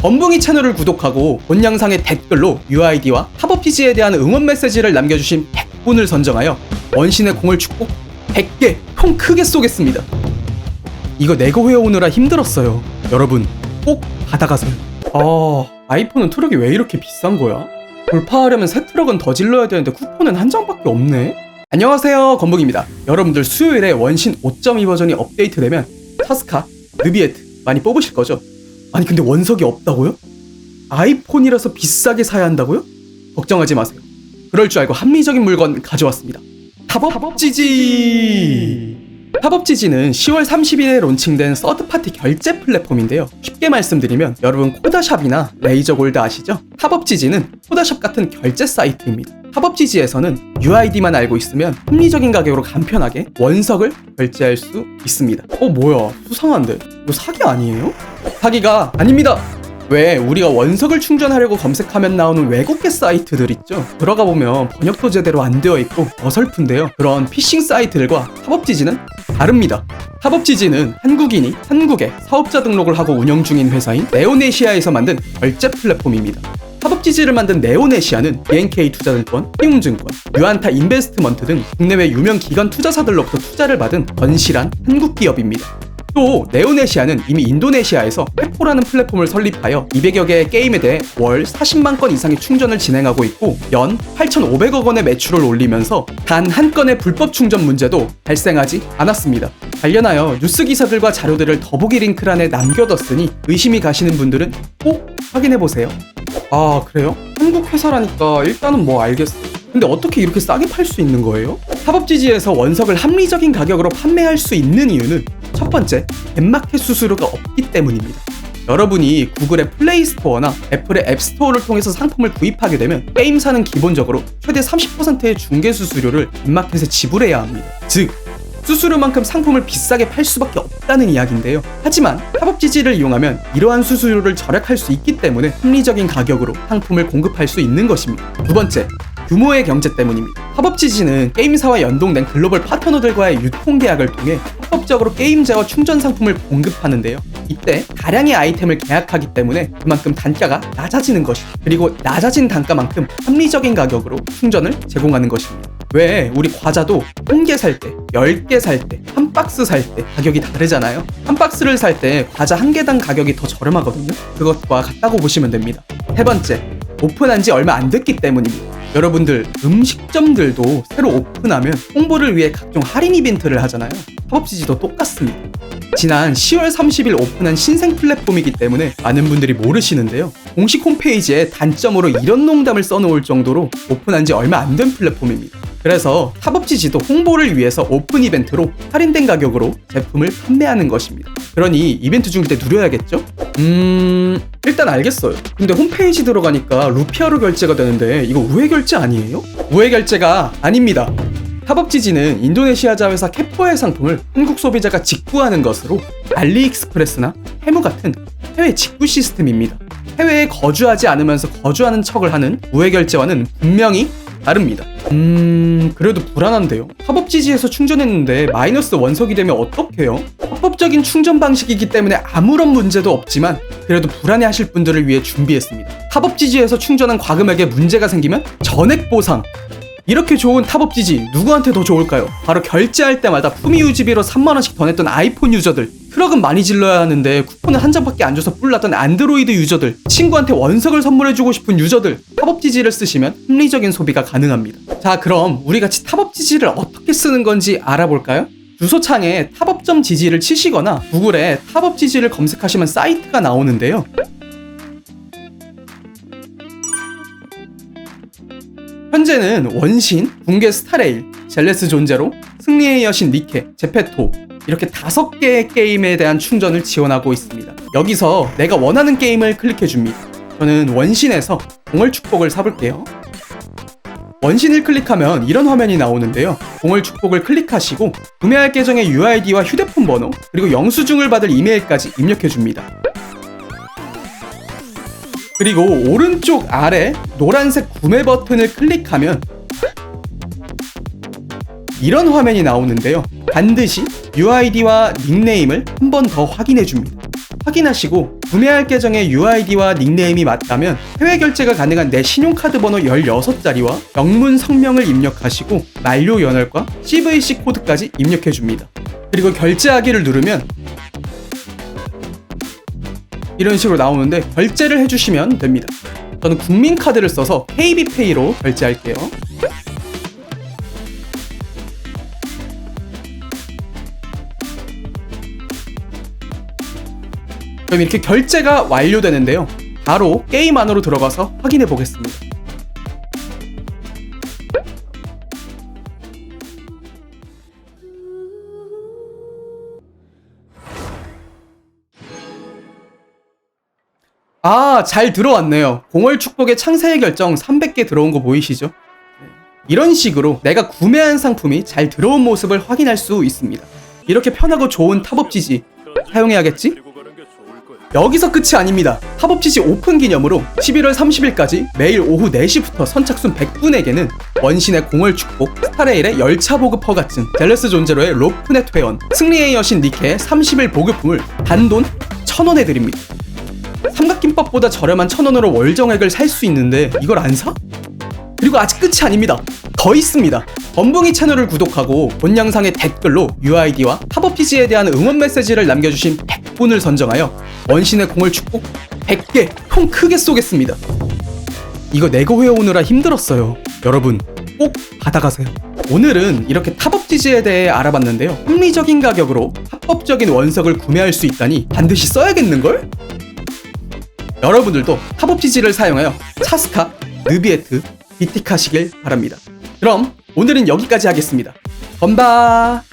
범붕이 채널을 구독하고 본 영상의 댓글로 UID와 팝업피지에 대한 응원 메시지를 남겨주신 100분을 선정하여 원신의 공을 축복 100개 총 크게 쏘겠습니다. 이거 내고 해오느라 힘들었어요. 여러분 꼭 받아가세요. 아 아이폰은 트럭이 왜 이렇게 비싼 거야? 돌파하려면 새 트럭은 더 질러야 되는데 쿠폰은 한 장밖에 없네. 안녕하세요 건북입니다. 여러분들 수요일에 원신 5.2 버전이 업데이트되면 타스카, 느비에트 많이 뽑으실 거죠? 아니 근데 원석이 없다고요? 아이폰이라서 비싸게 사야 한다고요? 걱정하지 마세요. 그럴 줄 알고 합리적인 물건 가져왔습니다. 탑업지지! 탑업지지는 10월 30일에 론칭된 서드파티 결제 플랫폼인데요. 쉽게 말씀드리면 여러분 코다샵이나 레이저골드 아시죠? 탑업지지는 코다샵 같은 결제 사이트입니다. 탑업지지에서는 UID만 알고 있으면 합리적인 가격으로 간편하게 원석을 결제할 수 있습니다. 어 뭐야 수상한데 이거 사기 아니에요? 사기가 아닙니다. 왜 우리가 원석을 충전하려고 검색하면 나오는 외국계 사이트들 있죠? 들어가 보면 번역도 제대로 안 되어 있고 어설픈데요. 그런 피싱 사이트들과 탑업지지는 다릅니다. 탑업지지는 한국인이 한국에 사업자 등록을 하고 운영 중인 회사인 네오네시아에서 만든 결제 플랫폼입니다. 탑업지지를 만든 네오네시아는 BNK 투자증권, 희웅증권, 유안타 인베스트먼트 등 국내외 유명 기관 투자사들로부터 투자를 받은 건실한 한국 기업입니다. 또 네오네시아는 이미 인도네시아에서 페포라는 플랫폼을 설립하여 200여 개의 게임에 대해 월 40만 건 이상의 충전을 진행하고 있고 연 8,500억 원의 매출을 올리면서 단 한 건의 불법 충전 문제도 발생하지 않았습니다. 관련하여 뉴스 기사들과 자료들을 더보기 링크란에 남겨뒀으니 의심이 가시는 분들은 꼭 확인해 보세요. 아 그래요? 한국 회사라니까 일단은 뭐 알겠어. 근데 어떻게 이렇게 싸게 팔 수 있는 거예요? 팝업지지에서 원석을 합리적인 가격으로 판매할 수 있는 이유는 첫 번째, 앱마켓 수수료가 없기 때문입니다. 여러분이 구글의 플레이 스토어나 애플의 앱 스토어를 통해서 상품을 구입하게 되면 게임사는 기본적으로 최대 30%의 중개 수수료를 앱마켓에 지불해야 합니다. 즉, 수수료만큼 상품을 비싸게 팔 수밖에 없다는 이야기인데요. 하지만 팝업지지를 이용하면 이러한 수수료를 절약할 수 있기 때문에 합리적인 가격으로 상품을 공급할 수 있는 것입니다. 두 번째, 규모의 경제 때문입니다. 팝업지지는 게임사와 연동된 글로벌 파트너들과의 유통 계약을 통해 합법적으로 게임제와 충전 상품을 공급하는데요. 이때 다량의 아이템을 계약하기 때문에 그만큼 단가가 낮아지는 것이죠. 그리고 낮아진 단가만큼 합리적인 가격으로 충전을 제공하는 것입니다. 왜 우리 과자도 한 개 살 때, 열 개 살 때, 한 박스 살 때 가격이 다르잖아요. 한 박스를 살 때 과자 한 개당 가격이 더 저렴하거든요. 그것과 같다고 보시면 됩니다. 세 번째, 오픈한 지 얼마 안 됐기 때문입니다. 여러분들 음식점들도 새로 오픈하면 홍보를 위해 각종 할인 이벤트를 하잖아요. 팝업지지도 똑같습니다. 지난 10월 30일 오픈한 신생 플랫폼이기 때문에 많은 분들이 모르시는데요. 공식 홈페이지에 단점으로 이런 농담을 써놓을 정도로 오픈한 지 얼마 안 된 플랫폼입니다. 그래서 팝업지 지도 홍보를 위해서 오픈 이벤트로 할인된 가격으로 제품을 판매하는 것입니다. 그러니 이벤트 중일 때 누려야겠죠? 음... 일단 알겠어요. 근데 홈페이지 들어가니까 루피아로 결제가 되는데 이거 우회 결제 아니에요? 우회 결제가 아닙니다. 팝업지지는 인도네시아 자 회사 캐포의 상품을 한국 소비자가 직구하는 것으로 알리익스프레스나 해무 같은 해외 직구 시스템입니다. 해외에 거주하지 않으면서 거주하는 척을 하는 우회 결제와는 분명히 다릅니다. 음, 그래도 불안한데요. 팝업지지에서 충전했는데 마이너스 원석이 되면 어떡해요? 합법적인 충전 방식이기 때문에 아무런 문제도 없지만 그래도 불안해 하실 분들을 위해 준비했습니다. 팝업지지에서 충전한 과금액에 문제가 생기면 전액 보상, 이렇게 좋은 탑업 지지 누구한테 더 좋을까요? 바로 결제할 때마다 품위 유지비로 3만원씩 더 냈던 아이폰 유저들 트럭은 많이 질러야 하는데 쿠폰을 한 장밖에 안 줘서 뿔났던 안드로이드 유저들 친구한테 원석을 선물해주고 싶은 유저들 탑업지지를 쓰시면 합리적인 소비가 가능합니다 자 그럼 우리 같이 탑업지지를 어떻게 쓰는 건지 알아볼까요? 주소창에 탑업점 지지를 치시거나 구글에 탑업 지지를 검색하시면 사이트가 나오는데요 현재는 원신, 붕괴 스타레일, 젤레스 존제로, 승리의 여신 니케, 제페토 이렇게 다섯 개의 게임에 대한 충전을 지원하고 있습니다. 여기서 내가 원하는 게임을 클릭해 줍니다. 저는 원신에서 공을 축복을 사볼게요. 원신을 클릭하면 이런 화면이 나오는데요. 공을 축복을 클릭하시고 구매할 계정의 UID와 휴대폰 번호 그리고 영수증을 받을 이메일까지 입력해 줍니다. 그리고 오른쪽 아래 노란색 구매 버튼을 클릭하면 이런 화면이 나오는데요. 반드시 UID와 닉네임을 한 번 더 확인해 줍니다. 확인하시고 구매할 계정의 UID와 닉네임이 맞다면 해외 결제가 가능한 내 신용카드 번호 16자리와 영문 성명을 입력하시고 만료 연월과 CVC 코드까지 입력해 줍니다. 그리고 결제하기를 누르면 이런 식으로 나오는데 결제를 해주시면 됩니다. 저는 국민카드를 써서 KB페이로 결제할게요. 그럼 이렇게 결제가 완료되는데요. 바로 게임 안으로 들어가서 확인해 보겠습니다. 아, 잘 들어왔네요. 공월 축복의 창세의 결정 300개 들어온 거 보이시죠? 네. 이런 식으로 내가 구매한 상품이 잘 들어온 모습을 확인할 수 있습니다. 이렇게 편하고 좋은 탑업지지 사용해야겠지? 여기서 끝이 아닙니다. 탑업지지 오픈 기념으로 11월 30일까지 매일 오후 4시부터 선착순 100분에게는 원신의 공월 축복, 스타레일의 열차 보급 허가 증, 젤러스 존제로의 로프넷 회원, 승리의 여신 니케의 30일 보급품을 단돈 1000원에 드립니다. 삼각김밥보다 저렴한 1000원으로 월정액을 살 수 있는데 이걸 안 사? 그리고 아직 끝이 아닙니다. 더 있습니다. 범붕이 채널을 구독하고 본 영상의 댓글로 UID와 팝업PG에 대한 응원 메시지를 남겨주신 100분을 선정하여 원신의 공을 축복 100개 통 크게 쏘겠습니다. 이거 내고 회오느라 힘들었어요. 여러분 꼭 받아가세요. 오늘은 이렇게 탑업지지에 대해 알아봤는데요. 합리적인 가격으로 합법적인 원석을 구매할 수 있다니 반드시 써야겠는걸? 여러분들도 탑업지지를 사용하여 차스카, 느비에트, 비틱하시길 바랍니다. 그럼 오늘은 여기까지 하겠습니다. 건바!